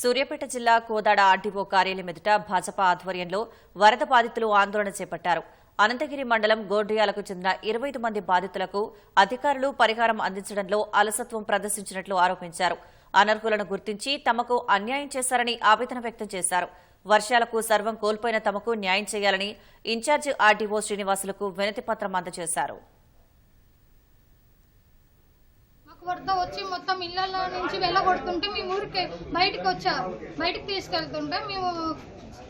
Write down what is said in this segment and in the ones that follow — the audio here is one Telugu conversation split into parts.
సూర్యాపేట జిల్లా కోదాడ ఆర్డీఓ కార్యాలయం ఎదుట భాజపా ఆధ్వర్యంలో వరద బాధితులు ఆందోళన చేపట్టారు. అనంతగిరి మండలం గోడ్రియాలకు చెందిన ఇరవై మంది బాధితులకు అధికారులు పరిహారం అందించడంలో అలసత్వం ప్రదర్శించినట్లు ఆరోపించారు. అనర్హులను గుర్తించి తమకు అన్యాయం చేశారని ఆవేదన వ్యక్తం చేశారు. వర్షాలకు సర్వం కోల్పోయిన తమకు న్యాయం చేయాలని ఇన్ఛార్జి ఆర్డీఓ శ్రీనివాసులకు వినతి పత్రం అందజేశారు. వరద వచ్చి మొత్తం ఇళ్ళలో నుంచి వెళ్ళగొడుతుంటే మేము ఊరికి బయటికి వచ్చారు బయటికి తీసుకెళ్తుంటే మేము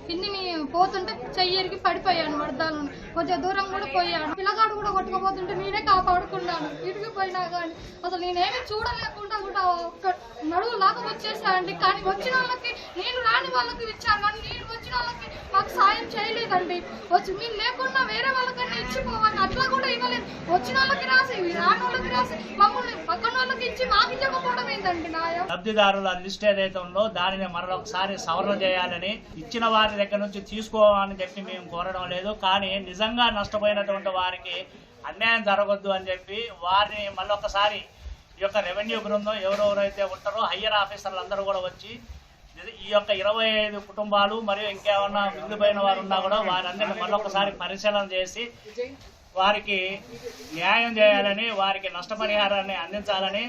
కిందిని పోతుంటే చెయ్యరికి పడిపోయాను వరదలు కొంచెం దూరం కూడా పోయాను. పిల్లగాడు కూడా కొట్టుకుపోతుంటే నేనే కాపాడుకున్నాను. ఇరిగిపోయినా కానీ అసలు నేనేమి చూడలేకుండా కూడా నడువు లాగా వచ్చేసాయండి కానీ వచ్చిన వాళ్ళకి నేను రాని వాళ్ళకి ఇచ్చాను. కానీ నేను వచ్చిన వాళ్ళకి మాకు సాయం చేయలేదండి. వచ్చి మీరు లేకుండా వేరే వాళ్ళకన్నా ఇచ్చిపోవాలి అట్లా కూడా ఇవ్వలేదు వచ్చిన వాళ్ళకి రాసేవి వాళ్ళకి రాసి లబ్ధిదారుల లిస్ట్ ఏదైతే ఉందో దానిని మరొకసారి సవరణ చేయాలని ఇచ్చిన వారి దగ్గర నుంచి తీసుకోవాలని చెప్పి మేము కోరడం లేదు. కానీ నిజంగా నష్టపోయినటువంటి వారికి అన్యాయం జరగొద్దు అని చెప్పి వారిని మళ్ళొకసారి ఈ యొక్క రెవెన్యూ బృందం ఎవరెవరైతే ఉంటారో హయ్యర్ ఆఫీసర్లు అందరూ కూడా వచ్చి ఈ యొక్క ఇరవై ఐదు కుటుంబాలు మరియు ఇంకేమన్నా మిగిలిపోయిన వారు ఉన్నా కూడా వారందరినీ మళ్ళొకసారి పరిశీలన చేసి వారికి న్యాయం చేయాలని వారికి నష్టపరిహారాన్ని అందించాలని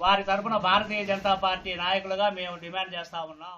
వారి తరపున భారతీయ జనతా పార్టీ నాయకులుగా మేము డిమాండ్ చేస్తా ఉన్నాం.